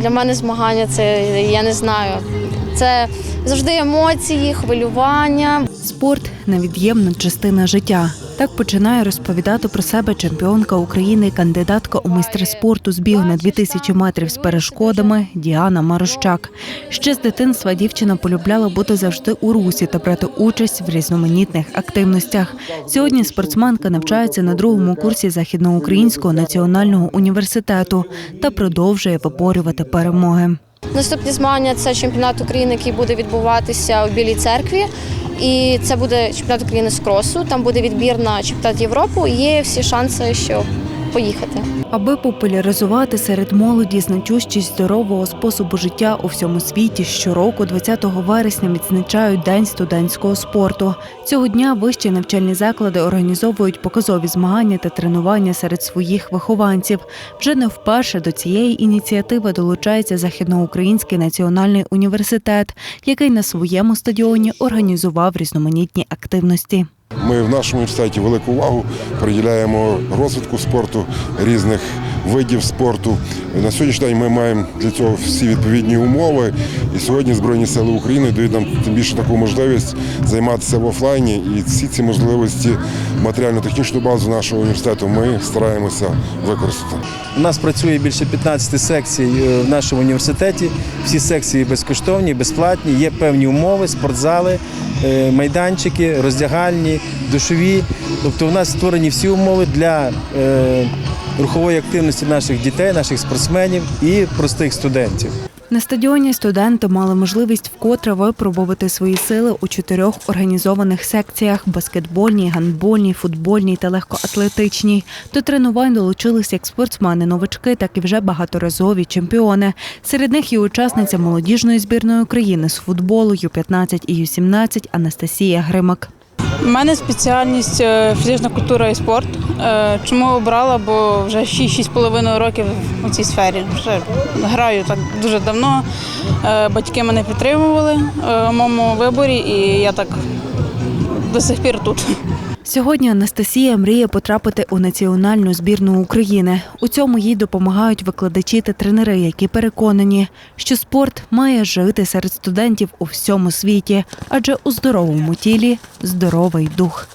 Для мене змагання це я не знаю. Це завжди емоції, хвилювання. Спорт невід'ємна частина життя. Так починає розповідати про себе чемпіонка України, кандидатка у майстри спорту з бігу на 2000 метрів з перешкодами Діана Марощак. Ще з дитинства дівчина полюбляла бути завжди у русі та брати участь в різноманітних активностях. Сьогодні спортсменка навчається на другому курсі Західноукраїнського національного університету та продовжує виборювати перемоги. Наступні змагання це чемпіонат України, який буде відбуватися у Білій церкві. І це буде чемпіонат України з кросу. Там буде відбір на чемпіонат Європи. Є всі шанси, що поїхати. Аби популяризувати серед молоді значущість здорового способу життя у всьому світі, щороку, 20 вересня, відзначають День студентського спорту. Цього дня вищі навчальні заклади організовують показові змагання та тренування серед своїх вихованців. Вже не вперше до цієї ініціативи долучається Західноукраїнський національний університет, який на своєму стадіоні організував різноманітні активності. Ми в нашому університеті велику увагу приділяємо розвитку спорту різних видів спорту. На сьогоднішній день ми маємо для цього всі відповідні умови. І сьогодні Збройні Сили України дають нам тим більше таку можливість займатися в офлайні. І всі ці можливості матеріально-технічну базу нашого університету ми стараємося використати. У нас працює більше 15 секцій е, в нашому університеті. Всі секції безкоштовні, безплатні. Є певні умови, спортзали, майданчики, роздягальні, душові. Тобто, у нас створені всі умови для е, рухової активності наших дітей, наших спортсменів і простих студентів. На стадіоні студенти мали можливість вкотре випробувати свої сили у чотирьох організованих секціях: баскетбольній, гандбольній, футбольній та легкоатлетичній. До тренувань долучилися як спортсмени-новички, так і вже багаторазові чемпіони. Серед них і учасниця молодіжної збірної України з футболу Ю-15 і Ю-17 Анастасія Гримак. У мене спеціальність е, фізична культура і спорт. Е, Чому обрала? Бо вже 6-6,5 років у цій сфері. Вже граю так дуже давно. Е, Батьки мене підтримували в моєму виборі, і я так до сих пір тут. Сьогодні Анастасія мріє потрапити у національну збірну України. У цьому їй допомагають викладачі та тренери, які переконані, що спорт має жити серед студентів у всьому світі, адже у здоровому тілі здоровий дух.